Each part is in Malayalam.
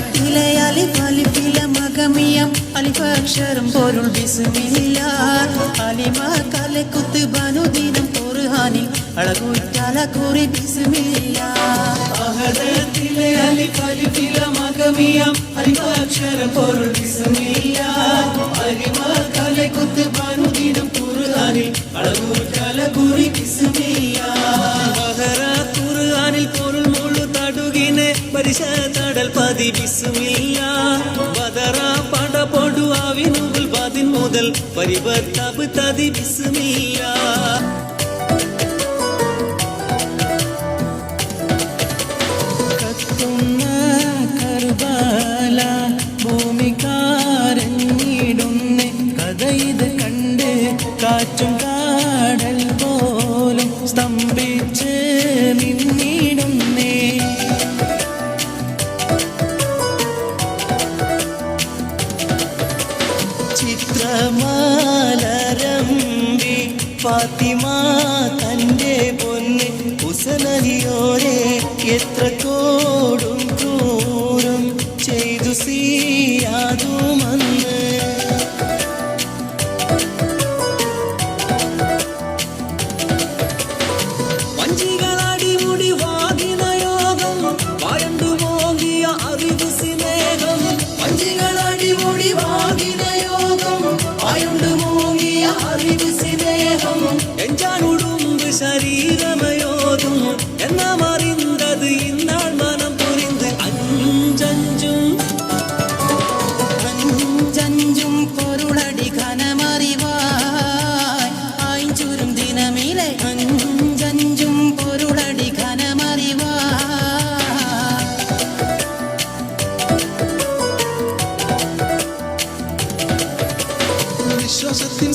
അലിഫിലെ അലിഫ് അലിഫിലെ മകമിയം അലിഫക്ഷരം പൊരുൾ ബിസുമില്ല അലിമ കലക്കുത്ത് ബനുദിനം ഖുർഹാനിൽ അളകുറ്റാല കുറി ബിസുമില്ല അഹദത്തിലെ അലിഫ് അലിഫിലെ മകമിയം അലിഫക്ഷരം പൊരുൾ ബിസുമില്ല അലിമ കലക്കുത്ത് ബനുദിനം ഖുർഹാനിൽ അളകുറ്റാല കുറി ബിസുമില്ല ബഹറ ഖുർഹാനിൽ പൊരുൾ മുഴു തടുകിനെ പരിശ ബിസ്മില്ല ബദറ മുതൽ പരിവർത്തബ് കാറ്റും കാടൽ പോലും സ്തംഭിച്ച് നിന്നിടുന്നേ ചിത്രമാലരമ്പി ഫാത്തിമ തന്റെ പൊന്ന് കുസലഹിയോരെ എത്ര കോടും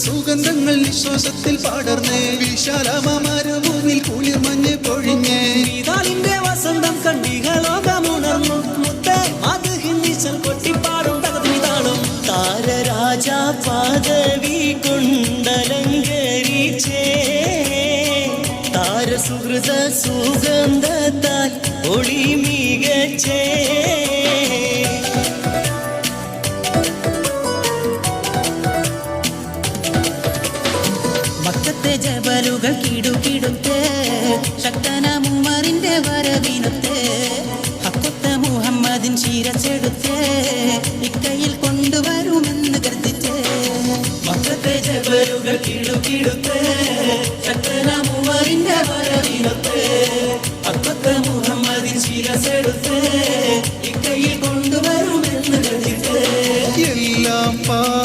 സുഗന്ധങ്ങൾ വിശ്വാസത്തിൽ പടർന്ന്. വിശാലമാരുമുന്നിൽ കുളിർമഞ്ഞ് പൊഴിഞ്ഞ്. ഇതാലിന്റെ വസന്തം കണ്ടികളോകമുണർന്നു മുത്തേ അത് ഹിന്ദിച്ചൽ കൊട്ടിപ്പാടും തകതിതാളും താരരാജ പാദവി കൊണ്ടലങ്കരിച്ചേ താരസുഹൃത സുഗന്ധത്താൽ ഒളി മികച്ചേ ജബലുകൾ കിടുകിടുത്ത് ശക്തന മുമറിന്റെ വരവിനുത്തേ ഹക്കുത്ത മുഹമ്മദിൻ ശിരച്ചെടുത്തേ ഇക്കയിൽ കൊണ്ടുവരുമെന്ന് കരുതിച്ചേ. മക്കത്തെ ജബലുകൾ കിടുകിടുത്ത് ശക്തന മുമറിന്റെ വരവിനുത്തേ ഹക്കുത്ത മുഹമ്മദിൻ ശിരച്ചെടുത്തേ ഇക്കയിൽ കൊണ്ടുവരുമെന്ന് കരുതിച്ചേ എല്ലാം പാടെ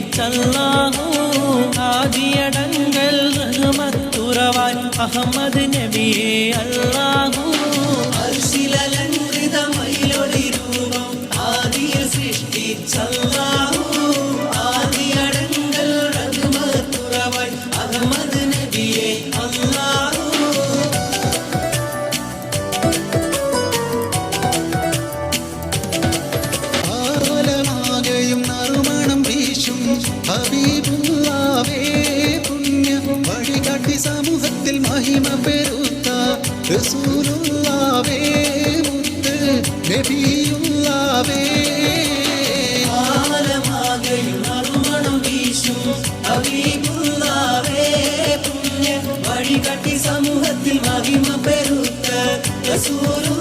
സൃഷ്ടിച്ചല്ലാഹു ആദിയടങ്കൽ റഹ്മത്തുറവാൻ അഹമ്മദ് നബിയെ അല്ലാഹു പെരുത്ത റസൂലുള്ളാവേ മുത്ത് നബിയുള്ളാവേ. സമൂഹത്തിൽ മഹിമ പെരുത്ത റസൂലുള്ളാവേ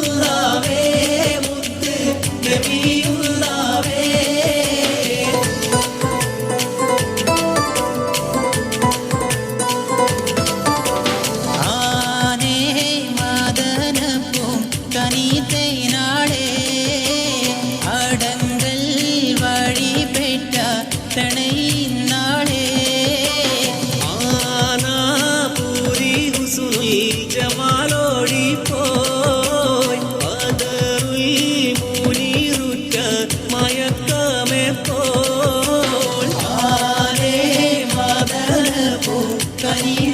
Bahia.